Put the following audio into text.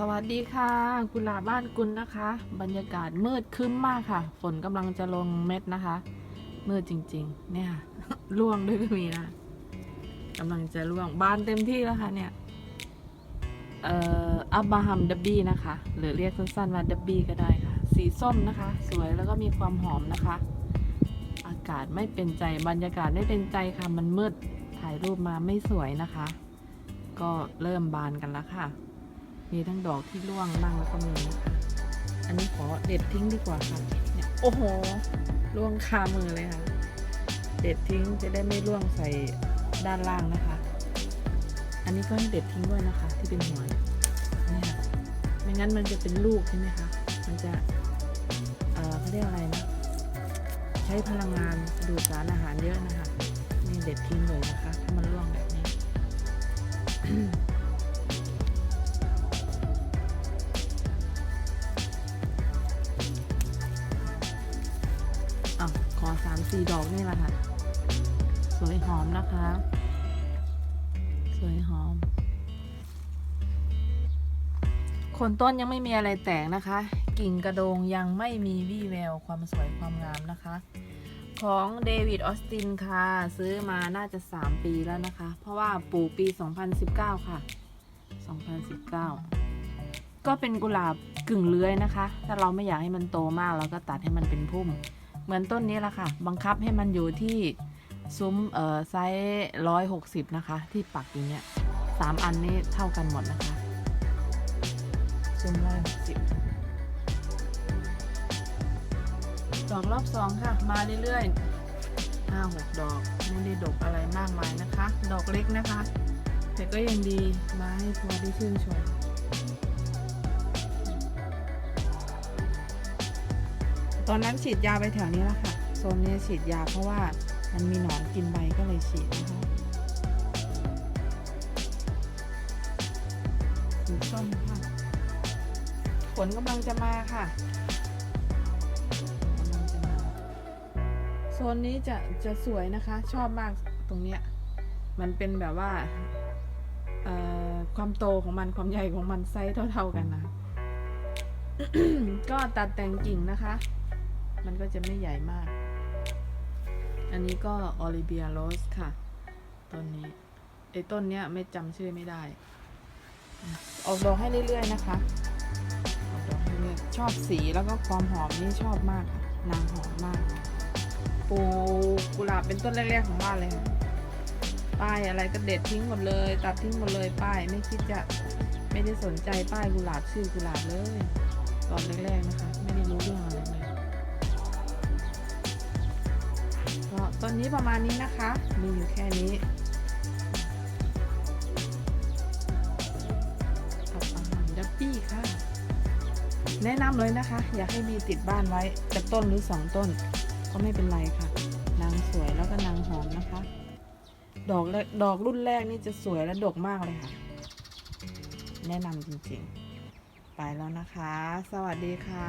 สวัสดีค่ะกุหลาบบ้านกุลนะคะ บรรยากาศมืดครึ้มมากค่ะ ฝนกำลังจะลงเม็ดนะคะ มืดจริง ๆ เนี่ยร่วงด้วยก็มีนะกำลังจะร่วงบานเต็มที่แล้วค่ะเนี่ยเอ่ออับบราฮัมดับบี้นะคะ หรือเรียกสั้นๆว่าดับบี้ก็ได้ค่ะ สีส้มนะคะ สวยแล้วก็มีความหอมนะคะ อากาศไม่เป็นใจบรรยากาศไม่เป็นใจค่ะ มันมืดถ่ายรูปมาไม่สวยนะคะ ก็เริ่มบานกันแล้วค่ะ มีทั้งดอกที่ร่วงบ้างแล้วก็มีนะคะอันนี้ขอเด็ดทิ้งดีกว่าค่ะเนี่ยโอ้โหร่วงคามือเลยค่ะ เด็ดทิ้งจะได้ไม่ร่วงใส่ด้านล่างนะคะ อันนี้ก็ให้เด็ดทิ้งด้วยนะคะ ที่เป็นหัวเนี่ยเนี่ยค่ะไม่งั้นมันจะเป็นลูกใช่ไหมคะมันจะเอ่อเขาเรียกอะไรนะใช้พลังงานดูดสารอาหารเยอะนะคะนี่เด็ดทิ้งเลยนะคะถ้ามันร่วงแบบนี้ ขอสามสี่ดอกนี่แหละค่ะ สวยหอมนะคะ สวยหอมคนต้นยังไม่มีอะไรแตกนะคะ กิ่งกระโดงยังไม่มีวี่แววความสวยความงามนะคะ ของเดวิดออสตินค่ะ ซื้อมาน่าจะ 3 ปีแล้วนะคะ เพราะว่าปลูกปี 2019 ค่ะ 2019 ก็เป็นกุหลาบกึ่งเลื้อยนะคะ ถ้าเราไม่อยากให้มันโตมากเราก็ตัดให้มันเป็นพุ่ม เหมือนต้นนี้แหละค่ะ บังคับให้มันอยู่ที่ซุ้มเอ่อไซส์ร้อยหกสิบนะคะ ที่ปักอย่างเงี้ยสามอันนี้เท่ากันหมดนะคะ ซุ้มร้อยหกสิบดอกรอบสองค่ะ มาเรื่อยๆห้าหกดอกไม่ได้ดกอะไรมากมายนะคะ ดอกเล็กนะคะ แต่ก็ยังดีมาให้พอได้ชื่นชม ตอนนั้นฉีดยาไปแถวนี้แล้วค่ะโซนนี้ฉีดยาเพราะว่ามันมีหนอนกินใบก็เลยฉีดนะคะสีส้มค่ะฝนกำลังจะมาค่ะกำลังจะมาโซนนี้จะจะสวยนะคะ ชอบมากตรงเนี้ยมันเป็นแบบว่าความโตของมันความใหญ่ของมันไซส์เท่า ๆกันนะ ก็ตัดแต่งกิ่งนะคะ มันก็จะไม่ใหญ่มาก อันนี้ก็ออลิเบียโรสค่ะ ต้นนี้ไอ้ต้นเนี้ยไม่จำชื่อไม่ได้ ออกดอกให้เรื่อยๆนะคะ ออกดอกให้เรื่อยชอบสีแล้วก็ความหอมนี่ชอบมากค่ะ นางหอมมากปลูกกุหลาบเป็นต้นแรกๆของบ้านเลยค่ะป้ายอะไรก็เด็ดทิ้งหมดเลย ตัดทิ้งหมดเลยป้ายไม่คิดจะไม่ได้สนใจป้ายกุหลาบชื่อกุหลาบเลย ตอนแรกๆนะคะ ไม่ได้รู้เรื่องอะไรเลย ต้นนี้ประมาณนี้นะคะ มีอยู่แค่นี้กับอาหารดับบี้ค่ะ แนะนำเลยนะคะ อยากให้มีติดบ้านไว้จะต้นหรือสองต้น ก็ไม่เป็นไรค่ะ นางสวยแล้วก็นางหอมนะคะ ดอกแรกดอกรุ่นแรกนี่จะสวยและดกมากเลยค่ะ แนะนำจริงๆ ไปแล้วนะคะ สวัสดีค่ะ